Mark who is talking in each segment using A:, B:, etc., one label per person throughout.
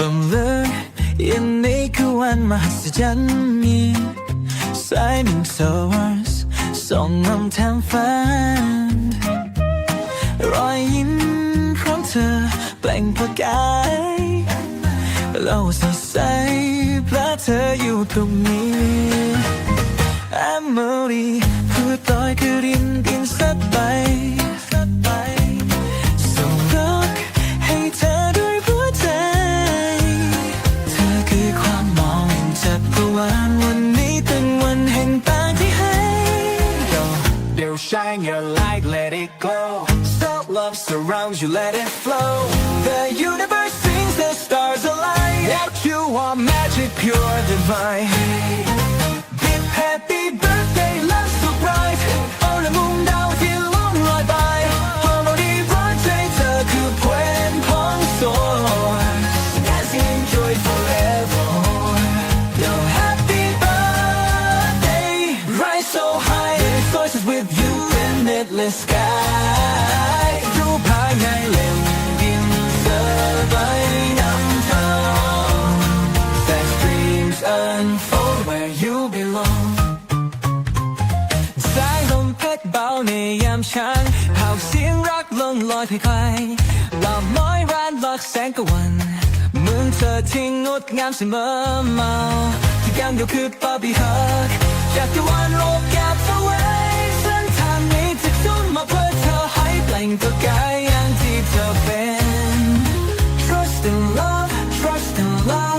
A: บำเลิกยันนี้คือวันมหัศจรรย์มี Shining stars ส่องนำทางฝันรอยยิ้มของเธอเปล่งประกายเราสดใสเพราะเธออยู่ตรงนี้ Emily พูดลอยคือรินดินสัดไป shine your light, let it glow. Self love surrounds you, let it flow. The universe sings, the stars align. That you are magic, pure divine. Big happy birthday, งลอยครๆลาม้อยร้านหลักแสงกะวันเมืองเธอที่งดงามเสมอมาที่ยังเดียวคือบาร์บี้ฮักจากตะวันโลกแก็บเอาไว้เส้นทางนี้จะทุ่มมาเพื่อเธอให้เปล่งตัวกายอย่างที่เธอเป็น Trust in love trust in love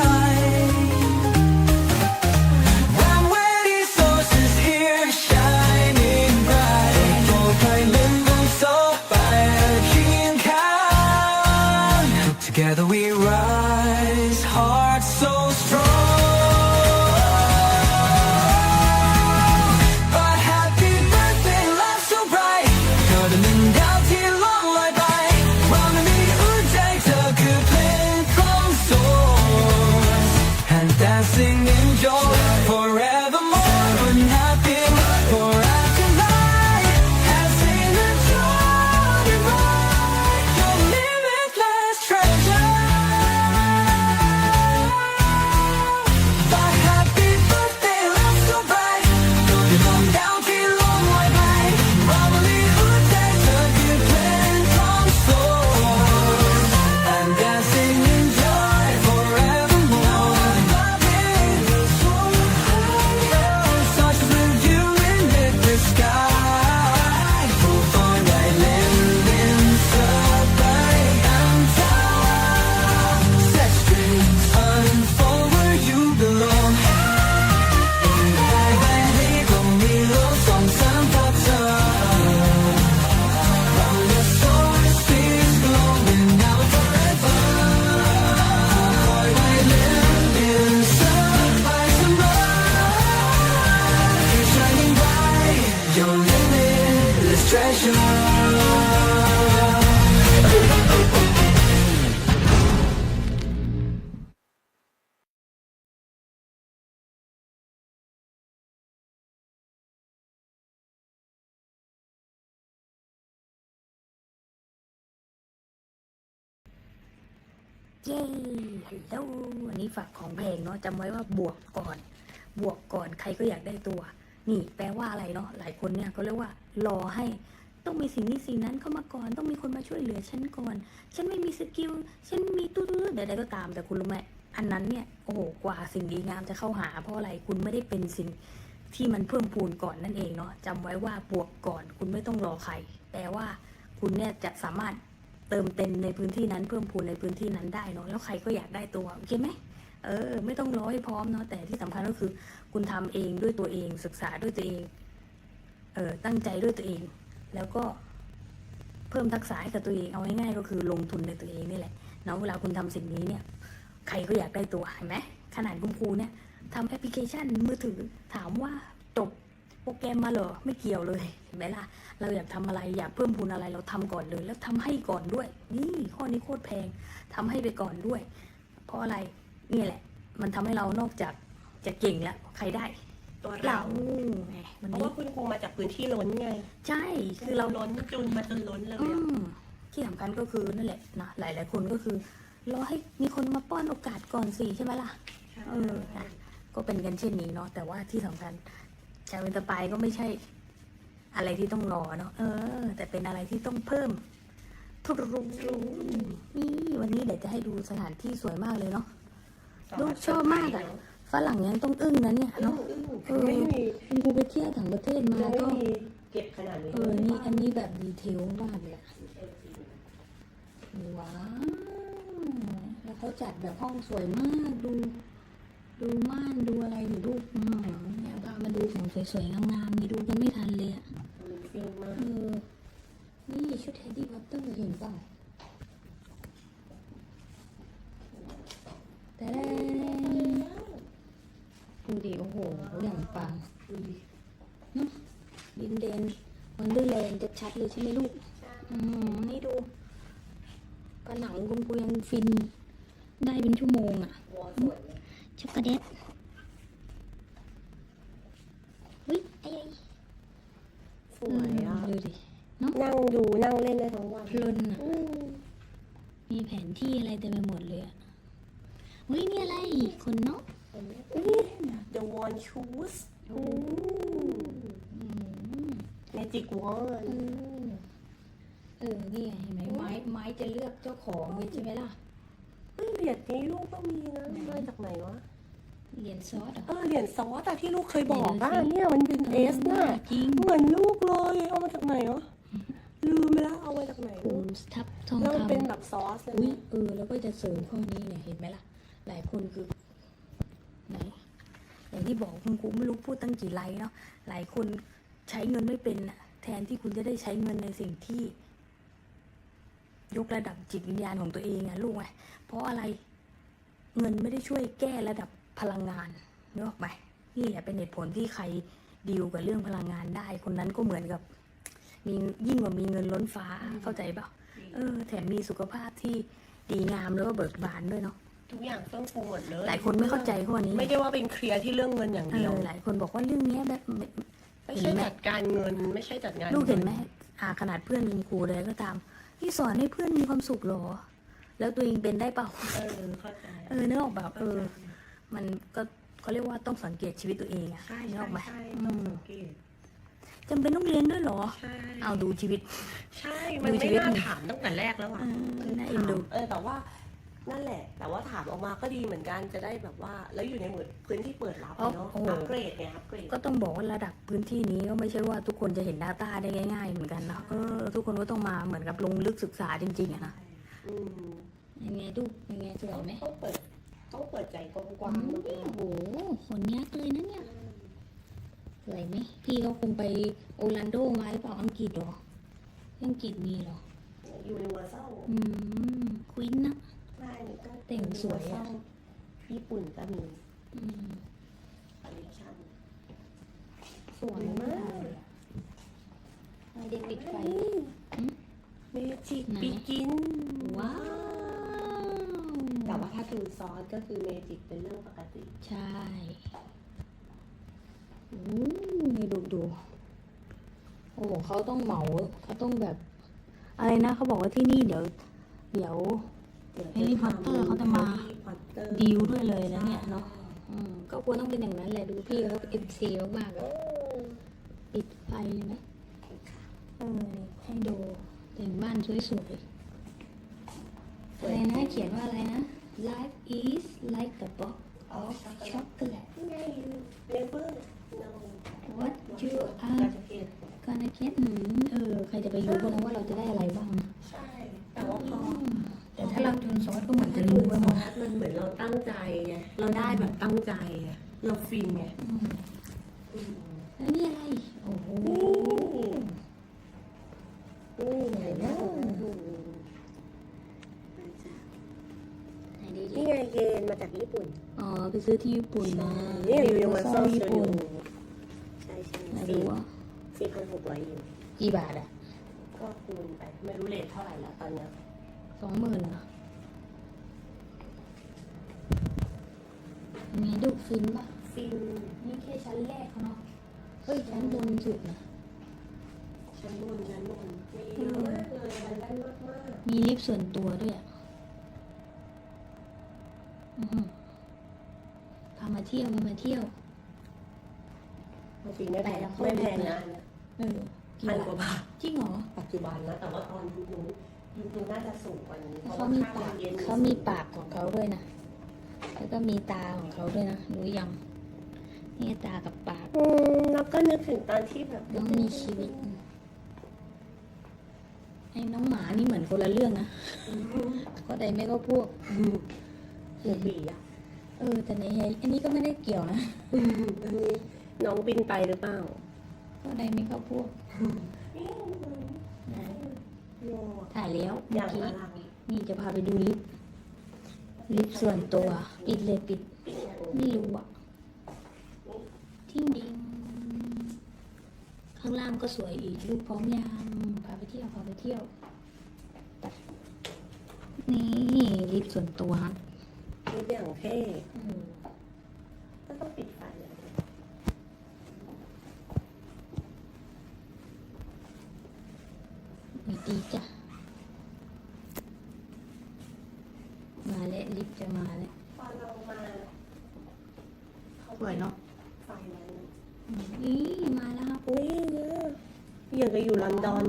A: เย้
B: ฮัลโหลวันนี้ฝากของแพงเนาะจำไว้ว่าบวกก่อน บวกก่อนใครก็อยากได้ตัว นี่แปลว่าอะไรเนาะหลายคนเนี่ยก็เรียกว่ารอให้ต้องมีสิ่งนี้สิ่งนั้นเข้ามาก่อนต้องมีคนมาช่วยเหลือฉันก่อน ฉันไม่มีสกิลฉันมีตู้ๆใดๆก็ตามแต่คุณรู้ไหมอันนั้นเนี่ยโอ้โหกว่าสิ่งดีงามจะเข้าหาเพราะอะไรคุณไม่ได้เป็นสิ่งที่มันเพิ่มพูนก่อนนั่นเองเนาะจำไว้ว่าบวกก่อน คุณไม่ต้องรอใครแปลว่าคุณเนี่ยจะสามารถ เติมเต็มในพื้นที่นั้นเพิ่มพูนในพื้นที่นั้นได้เนาะแล้วใครก็อยากได้ตัวโอเคไหมเออ ไม่ต้องรอให้พร้อมเนาะแต่ที่สำคัญก็คือ คุณทำเองด้วยตัวเองศึกษาด้วยตัวเองเออตั้งใจด้วยตัวเอง แล้วก็เพิ่มทักษะให้กับตัวเองเอาง่ายๆก็คือลงทุนในตัวเองนี่แหละเนาะเวลาคุณทำสิ่งนี้เนี่ย ใครก็อยากได้ตัวเห็นไหมขนาดคุณครูเนี่ยทำแอปพลิเคชันมือถือถามว่าจบ โปรแกรมมาเหรอไม่เกี่ยวเลยเห็นไหมล่ะเราอยากทำอะไรอยากเพิ่มพูนอะไรเราทำก่อนเลย แล้วทำให้ก่อนด้วย นี่ข้อนี้โคตรแพงทำให้ไปก่อนด้วย เพราะอะไรนี่แหละ มันทำให้เรานอกจากจะเก่งแล้วใครได้
C: ตัว
B: เรา
C: เรา
B: ไงวัน
C: เพราะ
B: นี้
C: ว่าคุณครูมาจากพื้นที่ล้นไง
B: ใช่คื
C: คืออ
B: เรา
C: เราล้นจูนมาจนล้นเลย
B: อื
C: อะ
B: มที่สำคัญก็คือนั่นแหละนะหลายๆคนก็คือรอให้มีคนมาป้อนโอกาสก่อนสิใช่ไหมล่ะเออนะก็เป็นกันเช่นนี้เนาะแต่ว่าที่สำคัญ ชาเวนตาปายก็ไม่ใช่อะไรที่ต้องรอเนาะเออ แต่เป็นอะไรที่ต้องเพิ่มทุกรุนี่วันนี้เดี๋ยวจะให้ดูสถานที่สวยมากเลยเนาะลูกชอบมากอะฝรั่งยังต้องอึ้งนะเนี่ยเนาะเออ
C: ไม่มี
B: คุณครูไปเที่ยวต่างประเทศมาก็
C: เก็บขนาดนี้
B: เออนี่อันนี้แบบดีเทลมากเลยว้าวแล้วเขาจัดแบบห้องสวยมากดู ดูม่านดูอะไรอยู่ดูอืมเนี่ย ดูของสวยๆงามๆนี่ดูกันไม่ทันเลยอะ
C: มันฟิลมา
B: เออนี่ชุดแฮร์รี่พอตเตอร์เห็นเปล่าแต่ดูดิโอ้โหอย่างปัง
C: ดูดิ
B: ดินเดนวันเดอร์แลนด์จะชัดเลยใช่ไหมลูกอืมนี่ดูผนังคุณครูยังฟินได้เป็นชั่วโมงอะช็อกโกแลตเฮ้ยไอ้ไอ้
C: สวยอะ
B: ดูดิเนาะ
C: นั่งดูนั่งเล่นได้ทั้งวัน
B: เพลินอะ
C: อืม
B: มีแผนที่อะไรเต็มไปหมดเลยอะเฮ้ยนี่อะไรคนเนาะ
C: อุ๊ย The One Shoes อืม Magic Wand
B: เออนี่ไงเห็นไหมไม้ไม้จะเลือกเจ้าของเลยใช่ไหมล่ะ
C: เฮ้ยเหรียญนี้ลูกก็มีนะมาจากไหนวะ
B: เหรียญซอสเหรอ
C: เออเหรียญซอสอะที่ลูกเคยบอก
B: ไหน
C: อะ
B: ดูสิ
C: เนี่ยมันเป็นเอสน่ะ
B: จริง
C: เหมือนลูกเลยเอามาจากไหนวะลืมไปแล้วเอามาจากไหน
B: ภูมิทับทอง
C: แล้วมัน
B: คำ
C: เป็นแบบซอสเลย
B: อุ้ย
C: นะ
B: เออ แล้วก็จะเสริมข้อนี้เนี่ยเห็นไหมล่ะ หลายคนคือไหนอย่างที่บอกคุณครูไม่รู้พูดตั้งกี่ไลน์เนาะหลายคนใช้เงินไม่เป็นน่ะแทนที่คุณจะได้ใช้เงินในสิ่งที่ ยกระดับจิตวิญญาณของตัวเองอะลูกไงเพราะอะไร เงินไม่ได้ช่วยแก้ระดับ พลังงานนึกออกไหมนี่แหละเป็นเหตุผลที่ใครดีลกับเรื่องพลังงานได้ คนนั้นก็เหมือนกับ มียิ่งกว่ามีเงินล้นฟ้าเข้าใจเปล่าเออ แถมมีสุขภาพที่ดีงามแล้วก็เบิกบานด้วยเนาะ
C: ทุกอย่างเฟื่องฟูหมดเลย
B: หลายคนไม่เข้าใจข้อนี้
C: ไม่ได้ว่าเป็นเคลียร์ที่เรื่องเงินอย่าง
B: เอ
C: เดียว
B: อหลายคนบอกว่าเรื่องเนี้ยแบบไม่
C: ไม่ใช่จัดการเงินไม่ใช่จัดงาน
B: ลูกเห็นไหมอ่าขนาดเพื่อนคุณครูเลยก็ตามที่สอนให้เพื่อนมีความสุขเหรอ แล้วตัวเองเป็นได้เปล่า
C: เออเข้าใจ
B: เออนึกออกแบบเออ มันก็เขาเรียกว่าต้องสังเกตชีวิตตัวเองอะ
C: ใช่
B: นึก
C: ใช่
B: ออกไหม
C: ใช่
B: อื
C: ต้อง
B: ม
C: สังเกต
B: จำเป็นต้องเรียนด้วยเหรอ
C: ใช่
B: เอาดูชีวิต
C: ใช่ มัน
B: ดู
C: ไม่
B: ชีวิต
C: น่า
B: นี่
C: ถามตั้งแต่แรกแล้วอะ
B: เออน่าเอ็นดู
C: ถามเออแต่ว่านั่นแหละ แต่ว่าถามออกมาก็ดีเหมือนกันจะได้แบบว่า แล้วอยู่ในเหมือนพื้นที่เปิดรับอะเนาะอัปเกรดไงอัปเกรด
B: ก็ต้องบอกว่าระดับพื้นที่นี้ก็ไม่ใช่ว่าทุกคนจะเห็น Data ได้ง่าย ๆ เหมือนกันนะเออทุกคนก็ต้องมาเหมือนกับลงลึกศึกษาจริงๆอะนะ
C: อืม
B: ยังไงดูยังไงสวยไหม
C: ต้องเปิด ต้องเปิดใจกว้าง
B: อืม
C: ๆ
B: โอ้โหขนยักษ์เลยนะเนี่ยสวยไหมพี่เขาคงไปโอร์แลนโดมาหรือเปล่าอังกฤษเหรอ อังกฤษมีเหรอ
C: ยูนิเวอร์แซล
B: อืมควินนะ
C: ได้นี่ก็
B: แต่งสวยอะ
C: ญี่ปุ่นก็มี
B: อืม
C: คอลเลคชั่น
B: สวยมากเลยอะไม่ได้ปิดไฟ
C: เมจิก
B: ไหน
C: บิกิน
B: ว้าว
C: แต่ว่าถ้าดูซอสก็คือเมจิกเป็นเรื่องปกติ
B: ใช่อู้นี่ดูดู โอ้โหเขาต้องเหมาเขาต้องแบบ อะไรนะเขาบอกว่าที่นี่เดี๋ยว เดี๋ยวแฮร์รี่พอตเตอร์เขาจะมา
C: แฮร์รี่พอตเตอร์
B: ดีลด้วยเลยนะเนี่ยเนาะอืมก็ควรต้องเป็นอย่างนั้นแหละดูพี่เขาเอฟซีมากๆอะปิดไฟเลยไหมเออนี่ให้ดูแต่งบ้านสวยๆอะไรนะเขียนว่าอะไรนะ life is like a box of chocolate
C: นี่ไงเลเวอร์ no
B: what you
C: กา
B: are
C: จะเก็บ
B: gonna get อืมเออ ใครจะไปรู้กันนะว่าเราจะได้อะไรบ้างนะ
C: ใช่แต่ว่าพอ
B: แต่ถ้าเราจูนซอสก็เหมือนจะรู้กันหมด
C: มันเหมือนเราตั้งใจไง เราได้แบบตั้งใจไงเราฟินไง
B: อืมแล้วนี่อะไร โอ้โห
C: นี่ไงนะ
B: ไหนดี
C: นี่ไงเยนมาจากญี่ปุ่น
B: อ๋อ ไปซื้อที่ญี่ปุ่นมา
C: นี่อยู่ในวัน
B: ซ
C: เซ
B: อ
C: อร์
B: ญี่ปุ่น
C: ใช่ใช่
B: ไหนดูว่า
C: สี่พันหกร้อยยู
B: กี่บาทอะ
C: ก็คูณไปไม่รู้เลทเท่าไหร่แล้วตอนเนี้ย
B: สองหมื่นเหรอมีดูฟินปะ
C: ฟิน
B: นี่แค่ชั้นแรกเขาเนาะเฮ้ยชั้นบนสุดนะ
C: ชั้นบนชั้นบนมีเยอะมากเลยมันได้มากมาก
B: มีลิฟต์ส่วนตัวด้วยอะ
C: ม
B: อือหือพา มาเที่ยวพามาเที่ยว
C: จริงๆไม่แพง
B: แต่ละคน
C: ไม่แพงนะ
B: เออกี่
C: พัน
B: บาท
C: กว่าบาท
B: จริงเหรอ
C: ปัจจุบันนะแต่ว่าตอนยุคนู้นยุคนู้นน่าจะสูงกว่านี้เพราะ
B: เขา
C: ว่า
B: มี
C: ค่
B: ปาก
C: เรียน
B: เขามีปากของเขาด้วยนะแล้วก็มีตาของเขาด้วยนะรู้ยังนี่ตากับปาก
C: อืมแล้วก็นึกถึงตอนที่แบบ
B: น้องมีชีวิตไอ้น้องหมานี่เหมือนคนละเรื่องนะก็ใดไม่ก็พวก
C: หนึ่งปีอะ
B: เออ แต่ในอันนี้ก็ไม่ได้เกี่ยวนะ
C: อันนี้น้องบินไปหรือเปล่า
B: ก็ใดไม่ก็พวกถ่ายแล้ว
C: อ
B: เมื่
C: ย่า
B: องกี้
C: อลัง
B: นี่จะพาไปดูลิฟต์ลิฟต์ส่วนตัว ปิดเลยปิด ไม่รู้อะทิ้งดิงข้างล่างก็สวยอีกลูกพร้อมยังพาไปเที่ยวพาไปเที่ยวไปนี่ลิฟต์ส่วนตัวฮะ
C: นี่อย่างเท่ก็ต้องปิดไฟเลย
B: มีดีจ้ะ มาแล้วลิฟต์จะมาแล้ว
C: ตอนเรามาเขา
B: สวยเนาะ
C: ไฟนั้น
B: นี่มาแล้วครับ
C: อุ้ยเยอะอย่างกับอยู่ลอนดอน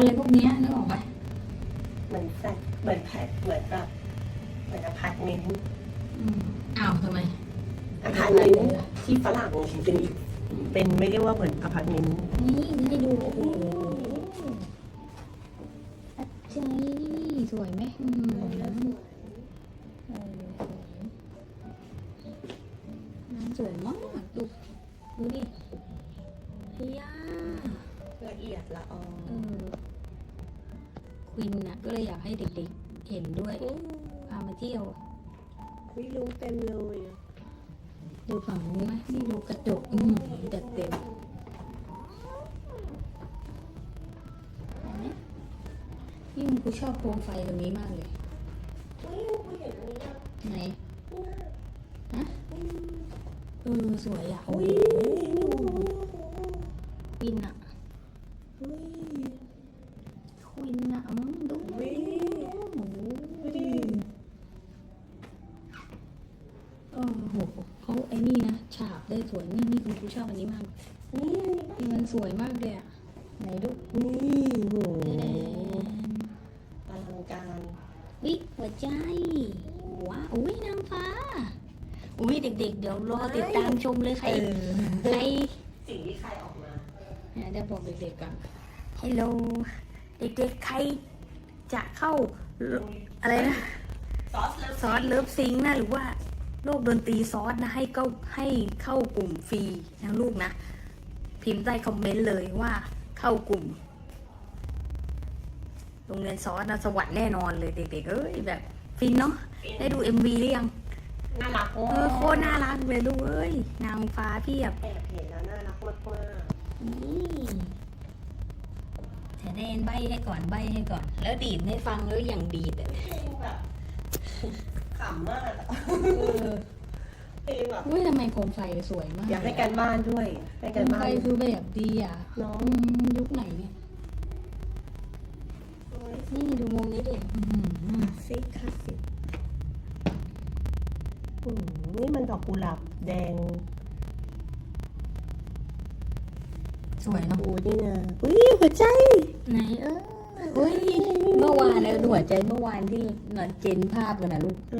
B: อะไรพวกเนี้ยนึกออกไหม
C: เหมือนแฟลตเหมือนแพทเหมือนแบบเหมือนอพาร์ตเมนต์
B: อืมอ้าวทำไม
C: อพาร์ตเมนต์ที่ฝรั่งเป็นอีกเป็นไม่ได้ว่าเหมือนอพาร์ตเมนต์
B: นี่จะได้ดูโอ้โหอัจฉริสวยไหมอืม ให้เด็กๆเห็นด้วยพามาเที่ยว
C: วิลุงเต็มเลยอะ
B: ดูฝั่งนู้นไหมนี่ดูกระจกอืมจัดเต็มเห็นไหมยิ่งกูชอบโคมไฟตรงนี้มากเลย
C: อุ้ยกูเห็นอันนี้อะ
B: ไหน ฮะ เออ สวยอะ โอ้
C: อุ้
B: ย
C: ย
B: ควินอะ
C: อุ้ย
B: ควินอะอืมดู
C: อุ้ย
B: โอ้โห
C: ดูดิ
B: เออโหเขาไอ้นี่นะฉาบได้สวยนี่นี่คุณครูชอบอันนี้มาก
C: นี่
B: นี่มันสวยมากเลยอะไหนดู
C: นี่โห
B: แดง
C: อลังการ
B: วิหัวใจว้าวอุ้ยนางฟ้าอุ้ยเด็ก ๆ เดี๋ยวรอติดตามชมเลยใครใคร
C: สิ่งที่ใครออกมา
B: เนี่ยเดี๋ยวบอกเด็กๆก่อนฮัลโหลเด็กๆใครจะเข้าอะไรนะ
C: ซอสเลิฟ
B: ซอสเลิฟซิงค์นะหรือว่าโลกดนตรีซอสนะให้เข้าให้เข้ากลุ่มฟรีนะลูกนะ พิมพ์ใต้คอมเมนต์เลยว่าเข้ากลุ่มโรงเรียนซอสนะสวรรค์แน่นอนเลยเด็กๆเอ้ยแบบฟินเนาะได้ดู MV หรือยัง
C: น่ารัก
B: เออโคตรน่ารักเลยลูกเอ้ยนางฟ้าเพียบ
C: แอบเห็นแล้วน่ารักมากมาก
B: นี่จะแดนใบให้ก่อนใบให้ก่อน แล้วดีดให้ฟังแล้วอย่างดีดอะ
C: เพลงแบบ ขำมากอะเพลงแบบ
B: อุ้ยทำไมโคมไฟสวยมาก
C: อยากให้การบ้านด้วย ให้
B: โค
C: การ
B: ม
C: บ้า
B: ไฟ
C: น
B: คือแบบดีอะ
C: เนาะ
B: อืมยุคไหนเนี่ยนี่ดูมุมนี้ดิอื้อหือ
C: ซิคลาสสิกอืมนี่มันดอกกุหลาบแดง
B: สวยเนาะ
C: โอ้นี่นะอุ้ยหัวใจ
B: ไหนเออ อุ้ยเมื่อวานนะหัวใจเมื่อวานที่นอนเจนภาพกันนะลูก
C: เอ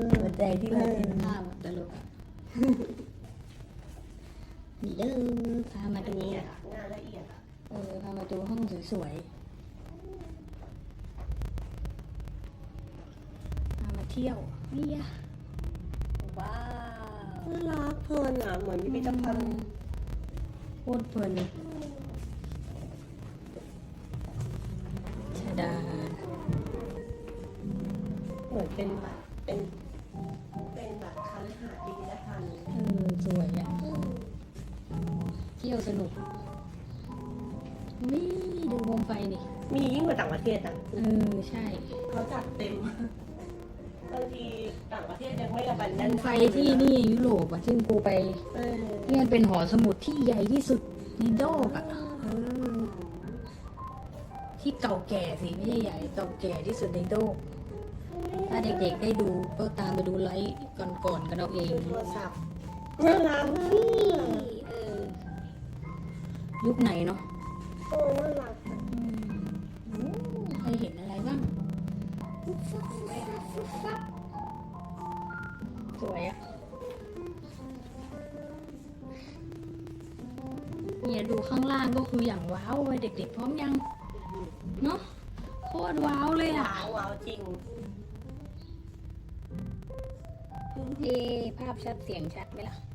C: อ
B: หัวใจที่เราเจนภาพอะตลกอะนี่เด้อพามา
C: อัน
B: ดู
C: นี้อะงานละเอียดอะ
B: เออพามาดูห้องสวยๆพามาเที่ยวนี่อะว้าว
C: น่ารักเพลินอะเหมือนพิพิธภัณฑ์
B: โคตรเพลินเลย ดา
C: เหมือนเป็นแบบเป็นเป็นแบบคันหาดพิพิธภัณฑ์
B: เออสวยอะเที่ยวสนุกวิดูโคมไฟนี่
C: มียิ่งกว่าต่างประเทศอะ
B: เออใช่
C: เขาจัดเต็มบางทีต่างประเทศยังไม่ระบัน
B: โค
C: นั่น
B: มไฟที่นี่ยุโรปอะที่กูไป
C: เออ
B: เนี่ยเป็นหอสมุดที่ใหญ่ที่สุดในโลกอะเออ ที่เก่าแก่สิไม่ใช่ใหญ่เก่าแก่ที่สุดในโลกถ้าเด็กๆได้ดูก็ตามไปดูไลฟ์ก่อนๆกันเอาเอง
C: ดูโทรศัพท์น่ารักมาก
B: เออยุคไหนเนาะ
C: โอ้น่ารัก
B: อืมโอ้ใครเห็นอะไรบ้างสวยอะเนี่ยดูข้างล่างก็คืออย่างว้าวเลยเด็กๆพร้อมยัง เนาะโคตรว้าวเลยอะ
C: ว้าวว้าวจริง
B: เอะภาพชัดเสียงชัดไหมล่ะ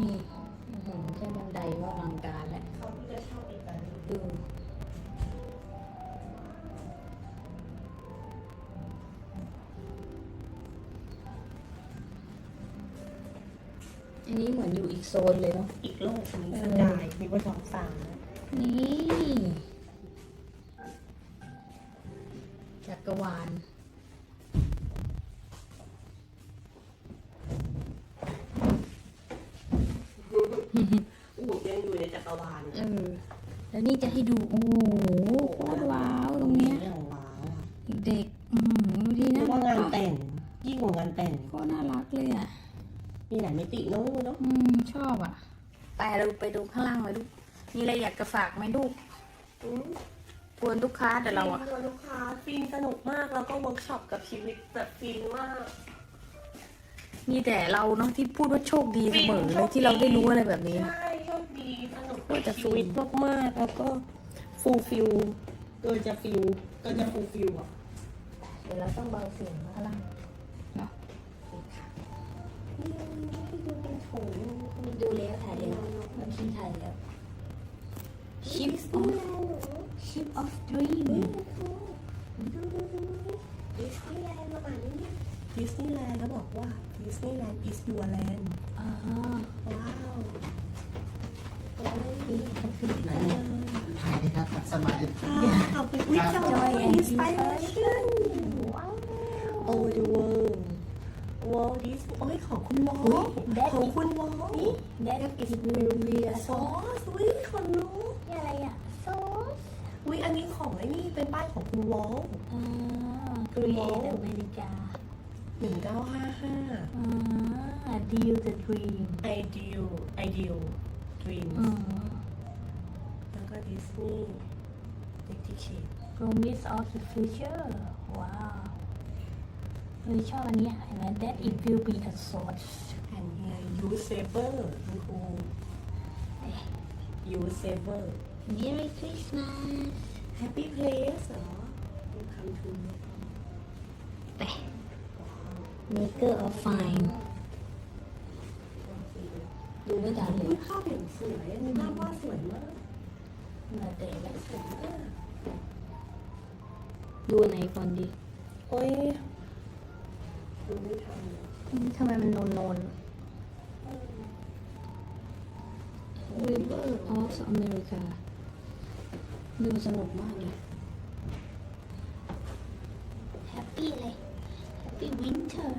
B: นี่โอ้โหแค่บันไดก็อลังการแล้ว
C: เขาจะชอบอีกแบบนึง
B: ดูอันนี้เหมือนอยู่อีกโซนเลยเนาะ
C: อีกโลกมีสกายมีบนท้องฟ้า
B: นี่ มีอะไรอยากจะฝากไหมลูกกวนลูกค้าแต่เราอะ
C: ตัวลูกค้าฟินสนุกมากแล้วก็เวิร์กช็อปกับชีวิตแบบฟินมาก
B: มีแต่เราเนาะที่พูดว่าโชคดีเสมอเลยที่เราได้รู้อะไรแบบนี้
C: ใช่โชคดีสนุก
B: ก็จะ
C: ชีวิตมากๆแล้วก็ฟูลฟิลเกินจะฟิลเกินจะฟูลฟิลอะ
B: เดี๋ยวเราต้องเบาเสียงข้างล่างเนาะ
C: นี่ดูเป็นโถง
B: ดูแล้วถ่ายแล้วมันชิ้นถ่ายแล้ว Ship of Ship of Dream
C: ดิสนีย์แลนด์มาอ่านนี่ดิสนีย์แลนด์แล้วบอกว่าดิสนีย์แลนด์ is your land
B: อ่า
C: ว้าว
D: ถ่ายนะครับสมัย
C: ขอบคุณวิจอยอินสปิเรชั่น over the world world this โอ้ยของคุณวอลของคุณวอล
B: That is really a
C: ซอสวิคนรู้
B: นี่อะไรอะโซส
C: วิอันนี้ของไอ้นี่เป็นป้ายของคุณวอล
B: อ่า Create America
C: หนึ่งเก้าห้าห้า
B: อ่า Deal the Dream
C: ideal ideal dreams แล้วก็ดิสนีย์เด็กที่เขียน
B: Promise of the Future ว้าว เฮ้ยชอบอันเนี้ยเห็นไหม That it will be a source
C: แอนเฮียยูเซเบอร์คุณครูยูเซเบอร์
B: Merry Christmas
C: Happy Place เหรอ Welcome to
B: ไป Maker of Fine ดูไม่ทันเล
C: อุ้
B: ย
C: ยภาพเห็นสวยอันนี้ภาพวาดสวยมาก
B: มาเตะแบบ
C: สวยมาก
B: ดูอันไหนก่อนดี
C: โอ้ย ดูไม่ทันเลย
B: อืมทำไมมันโนนโนน River of America ดูสนุกมากเลย Happy เลย Happy Winter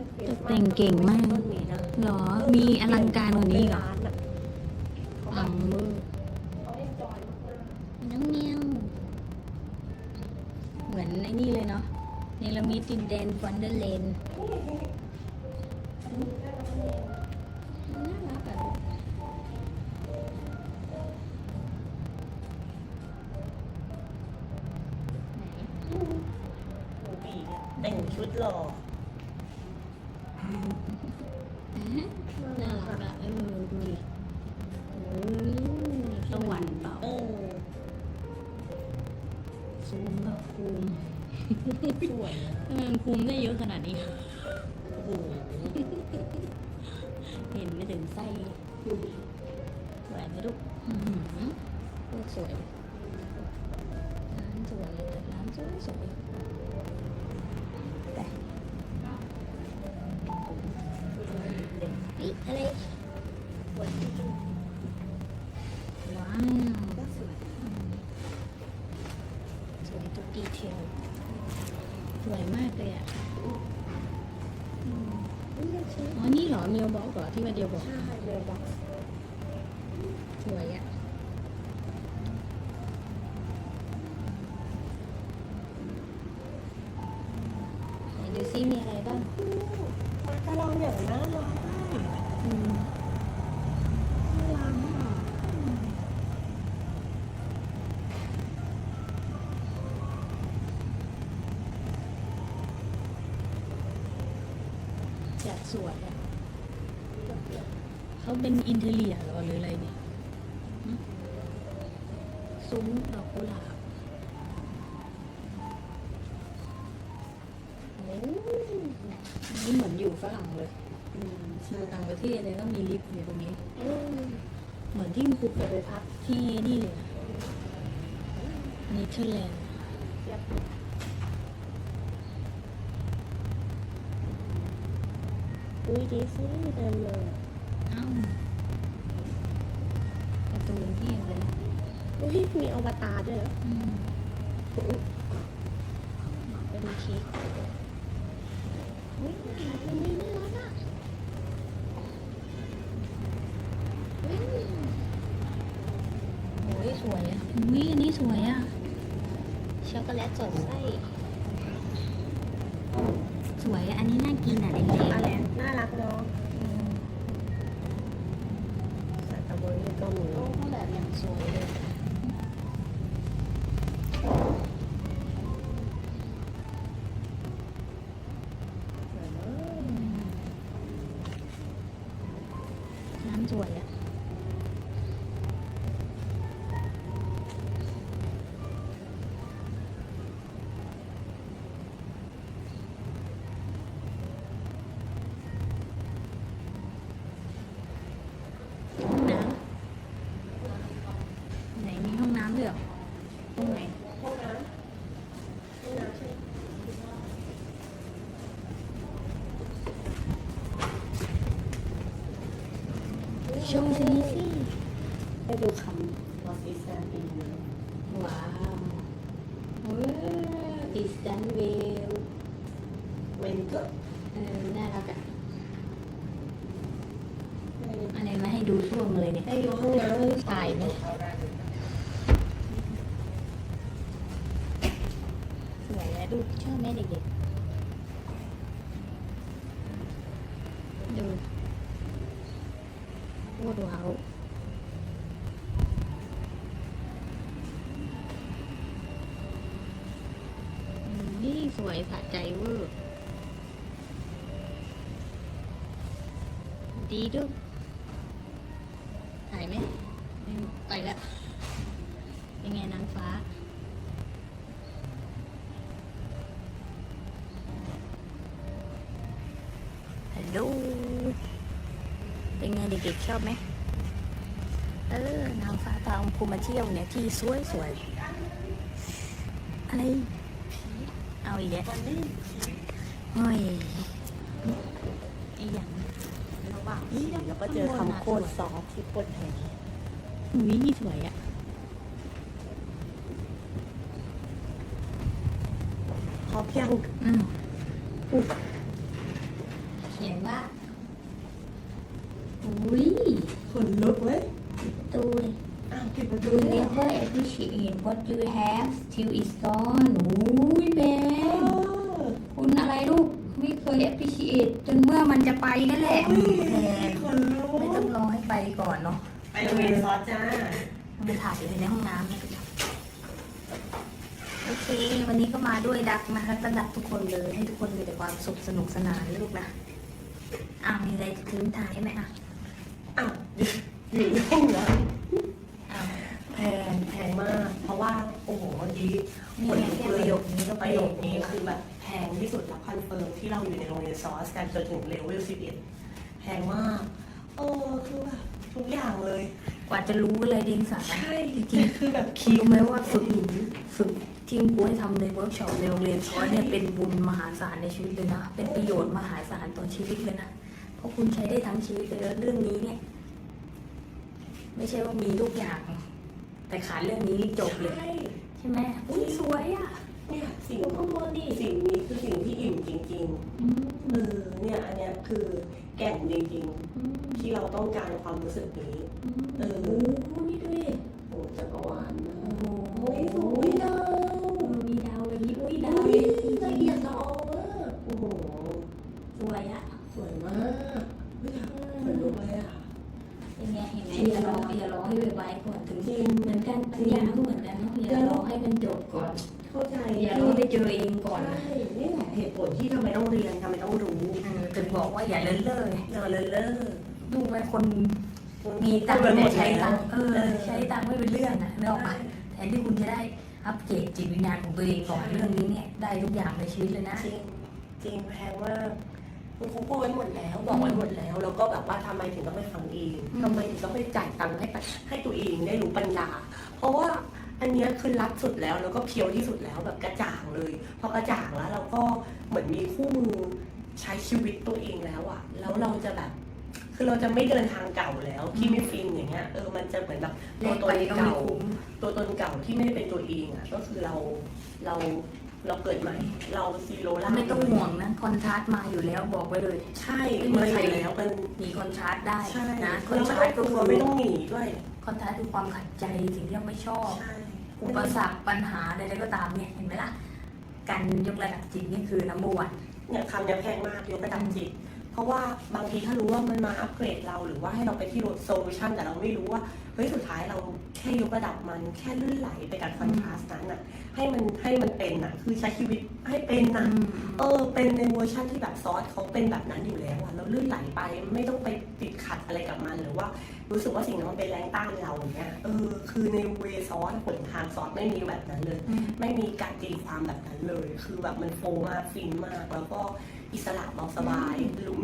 C: บอ
B: ก
C: ว่าท่านคริส
B: ต
C: ต์
B: ก
C: มาส
B: แต่งเก่งมาก
C: ต้นนี้นะ
B: หรอ มีอลังการกว่านี้เหรอ
C: ร้านอะ
B: ปังมือน้องเมียวเหมือนไอ้นี่เลยเนาะเนลมิตดินแดนวันเดอร์เลนน่ สว
C: ย
B: ไปอะไรว้าว
C: ก็สวย
B: สวยทุกดีเทลสวยมากเลยอะอ๋อนี่เหรอเมลบอกเหรอที่มาเดียวบอก
C: ใช่เดียวบอก
B: สวยอะเขาเป็นอินเทเลียหรอหรืออะไรเนี่ยซุ้มดอกกุหลาบนี่เหมือนอยู่ฝรั่งเลย
C: อืม
B: อ
C: ใช่
B: ยู่ต่างประเทศเลยก็มีลิฟต์อยู่ตรงนี้ เหมือนที่คุณเคยไปพักที่นี่เลยนะเนเธอร์แลนด์
C: อุ้ยดิสนีย์เต็มเลย
B: เอ้าการ์ตูนที่อย่างเลยนะ
C: อุ้ยมีอวตารด้วยเหรอ
B: อืมไปดูเค้กอุ้ยอันนี้น่ารักอะอุ้ยโอ้ยสวยอะอุ้ยอันนี้สวยอะ ช็อกโกแลตสดไส้ สวยอะอันนี้น่ากินอะ
C: ชม
B: สิสิ
C: ไปดูคำ
D: What is that in
B: ว้าวเออดิสตันเวลำ
C: เวนเกอร์
B: เออน่ารักอะอะไรมาให้ดูช่วงเลยเนี่ย
C: ให้ดูห้องน้ำ
B: ถ่ายไหมสวยอะดูชอบไหมเด็กๆ ใจเวอร์ดีด้วยถ่ายไหมไปแล้วเป็นไงนางฟ้า ฮัลโหล เป็นไงเด็กๆชอบไหม เออ นางฟ้าตาอมพูมาเที่ยวเนี่ย ที่สวยสวยๆอะไร เอาอีกแล้วโอ้ยไอ้อย่าง
C: เราไปปากฉีแล้วก็เจอคำโคตรซอฟที่โคตรแพง
B: อุ้ยสวยอะ
C: พอเพียง
B: อืมเขียนว่าอุ้ย
C: ขนลุกเว้ย
B: ตูเลย
C: อ้าวปิดประตู
B: You
C: เนี่ย
B: never appreciate what you have till it's gone อุ้ยเบนคุณอะไรลูก ไม่เคย appreciate จนเมื่อมันจะไปนั่นแหละแพง
C: ขนลุก
B: ไม่ต้องรอให้ไปก่อนเนาะ
C: ไปโรงเรียนซอสจ้า
B: มาถ่ายเลยในห้องน้ำนะครับโอเค วันนี้ก็มาด้วยดักนะคะต้อนรับทุกคนเลยให้ทุกคนมีแต่ความสุขสนุกสนานลูกนะอ่ามีอะไรจะทิ้งท้ายไหมอะ
C: อ้าวอยู่ในห้องน้
B: อ้าวำ
C: แพง อ้โหเมื่อกี้
B: นี่ไงแค่ประโยคนี้ก็
C: ประโยคนี้คือแบบแพงที่สุดแล้วคอนเฟิร์มที่เราอยู่ในโรงเรียนซอสกันจนถึงเลเวล11แพงมากเออคือแบบทุกอย่างเลย
B: กว่าจะรู้เลยดียงสา
C: ใช่
B: จริง
C: คือแบบ
B: คิดไหมว่าฝึกฝึกที่ครูให้ทำในเวิร์กช็อปในโรงเรียนคอร์สเนี่ยเป็นบุญมหาศาลในชีวิตเลยนะ เป็นประโยชน์มหาศาลต่อชีวิตเลยนะ เพราะคุณใช้ได้ทั้งชีวิตเลยแล้วเรื่องนี้เนี่ย ไม่ใช่ว่ามีทุกอย่าง แต่ขาดเรื่องนี้นี่จบเลย
C: ใช่
B: ใช่ไหมอุ้ยสวยอะ
C: เนี่ยสิ่ง
B: ดูข้างบนดิ
C: สิ่งนี้คือสิ่งที่อิ่มจริงๆเออเนี่ยอันเนี้ยคือแก่นจริงๆที่เราต้องการความรู้สึกนี้ เออ
B: โอ้ยดูดิ
C: โอ้จักรวาลนะ
B: โน
C: ใช่นี่แหละเหตุผลที่ทำไมต้องเรียนทำไมต้องรู้
B: เออถึงบอกว่าอย่าเลินเล่อ
C: อย่าเลยเลิก
B: ดูไหมคนมีตังค์แต่ใช้ตังค์เออใช้ตังค์ไม่เป็นเรื่องนะนึกออกปะแทนที่คุณจะได้อัปเกรดจิตวิญญาณของตัวเองก่อนเรื่องนี้เนี่ยได้ทุกอย่างในชีวิตเลยนะ
C: จริงจริงแพงมากคุณครูพูดไว้หมดแล้วบอกไว้หมดแล้ว แล้วก็แบบว่าทำไมถึงต้องไปฟังเอง
B: อืม
C: ทำไมถึงต้องไปจ่ายตังค์ให้ปะให้ตัวเองได้รู้ปัญญา เพราะว่า อันเนี้ยคือรัดสุดแล้วแล้วก็เพียวที่สุดแล้วแบบกระจ่างเลยพอกระจ่างแล้วเราก็เหมือนมีคู่มือใช้ชีวิตตัวเองแล้วอะแล้วเราจะแบบ คือเราจะไม่เดินทางเก่าแล้วที่ไม่ฟินอย่างเงี้ยเออมันจะเหมือนแบบ
B: แล
C: ตัว
B: ก
C: ต
B: ไป
C: น
B: ก็ไม่
C: เก่า
B: คุ้ม
C: ตัวตนเก่าที่ไม่ได้เป็นตัวเองอะก็คือเราเราเราเกิดใหม่ เราซีโร่ล่า
B: ไม่ต้องห่วงนะคอนทราสต์มาอยู่แล้วบอกไว้เลย
C: ใช่มาอยู่แล้วมัน
B: มีคอนทราสต์ได้
C: ใช่
B: นะค
C: แล้
B: อ
C: วน
B: ท
C: ไม่
B: ราสต์
C: ต้
B: ก็
C: องกลั
B: คื
C: ว
B: อ
C: ไม่ต้องหนีด้วย
B: คอนทราสต์คือความขัดใจสิ่งที่เราไม่ชอบ
C: ใช่
B: อุปสรรคปัญหาใดๆก็ตามเนี่ยเห็นไหมล่ะ การยกระดับจิตนี่คือน้ำวัน
C: เนี่ยคำเนี้ยแพงมากยกระดับจิต เพราะว่าบางทีถ้ารู้ว่ามันมาอัปเกรดเราหรือว่าให้เราไปที่โซลูชันแต่เราไม่รู้ว่าเฮ้ยสุดท้ายเราแค่ยกระดับมันแค่ลื่นไหลไปกับคอนทราสต์นั้นอะให้มันให้มันเป็นอะคือใช้ชีวิตให้เป็นอะเออเป็นในเวอร์ชันที่แบบซอสเขาเป็นแบบนั้นอยู่แล้วอะเราลื่นไหลไปไม่ต้องไปติดขัดอะไรกับมันหรือว่ารู้สึกว่าสิ่งนั้นมันเป็นแรงต้านเราอย่างเงี้ยเออคือในเวซอสผลทางซอสไม่มีแบบนั้นเลย ไม่มีการตีความแบบนั้นเลย คือแบบมันโฟมากฟินมากแล้วก็ อิสระเบาสบาย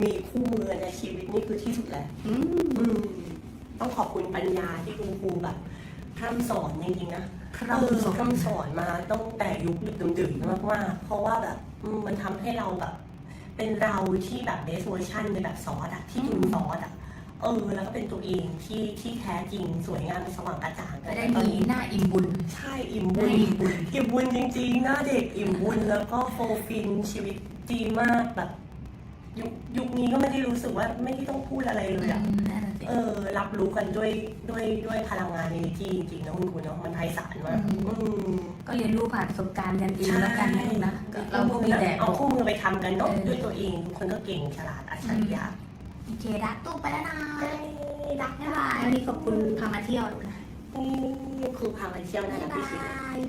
C: มีคู่มือในชีวิตนี่คือที่สุดแล้วอืมต้องขอบคุณปัญญาที่คุณครูแบบพร่ำสอนจริงๆนะ
B: พร่ำสอน
C: เคำสอนมาตั้งแต่ยุคดึกๆมากๆเพราะว่าแบบอืมมันทำให้เราแบบ เป็นเราที่แบบเบสเวอร์ชันในแบบซอสอะที่จูนซอสอะ เออแล้วก็เป็นตัวเองที่ที่แท้จริงสวยงามสว่างกระจ่าง
B: จะได้มีหน้าอิ่มบุญ
C: ใช่อิ่ม
B: ห
C: บุ
B: น้า
C: ญ
B: อิ่มบุญ
C: อิ่มบุญจริงๆ หน้าเด็กอิ่มบุญแล้วก็โฟฟินชีวิตดีมากแบบยุคยุคนี้ก็ไม่ได้รู้สึกว่าไม่ได้ต้องพูดอะไรเลยอะ
B: นั่นน่ะสิ
C: เออ รับรู้กันด้วยด้วยด้วยพลังงานในที่จริงๆนะคุณคุณเนาะมันไพศาลมากอืม
B: ก็เรียนรู้ผ่านประสบการณ์กันเองแล้วกันนะลูกนะก็เราก็มีแต่
C: เอาคู่มือไปทำกันเนาะ
B: เออ
C: ด้วยตัวเองทุกคนก็เก่งฉลาดอัจฉริยะ
B: โอเครักตู้ไปแล้วนะรักบ๊ายบายวันนี้ขอบคุณพามาเที่ยวลูกนะ
C: นี่ครูพามาเที่ยวนะ
B: บ๊าย
C: พี่
B: บา
C: ชิ
B: ย